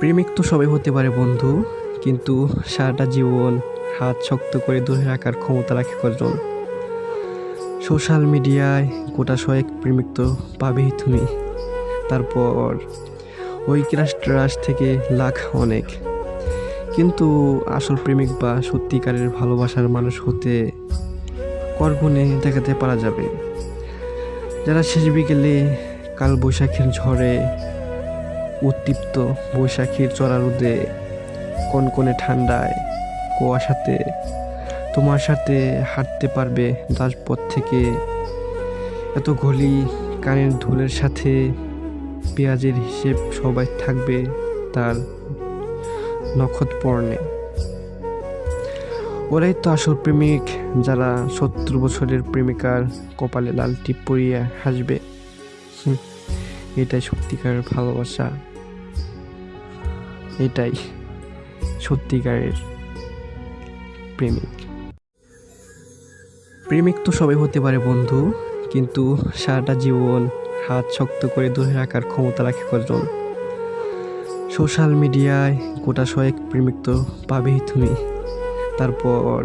প্রেমিক তো সবাই হতে পারে বন্ধু, কিন্তু সারাটা জীবন হাত শক্ত করে ধরে রাখার ক্ষমতা রাখে কজন? সোশ্যাল মিডিয়ায় গোটা শয়েক প্রেমিক তো পাবেই তুমি। তারপর ওই ক্রাশ ট্রাশ থেকে লাখ অনেক। কিন্তু আসল প্রেমিক বা সত্যিকারের ভালোবাসার মানুষ হতে করগুনে দেখাতে পারা যাবে। যারা শেষ বিকেলে কাল বৈশাখীর ঝড়ে উত্তপ্ত বৈশাখীর চড়া রোদে কনকনে ঠান্ডায় কুয়াশাতে। তোমার সাথে হাঁটতে পারবে রাজপথ থেকে। এত ঘলি কানের ধুলের সাথে পেঁয়াজের হিসেব সবাই থাকবে তার নখত পর্ণে ওরাই তো আসল প্রেমিক যারা সত্তর বছরের প্রেমিকার কপালে লাল টিপ পরিয়ে হাসবে। হুম, এটাই সত্যিকারের ভালোবাসা। এটাই সত্যিকারের প্রেমিক। প্রেমিক তো সবাই হতে পারে বন্ধু, কিন্তু সারাটা জীবন হাত শক্ত করে ধরে রাখার ক্ষমতা রাখে কজন সোশ্যাল মিডিয়ায় গোটা শয়েক প্রেমিক তো পাবেই তুমি। তারপর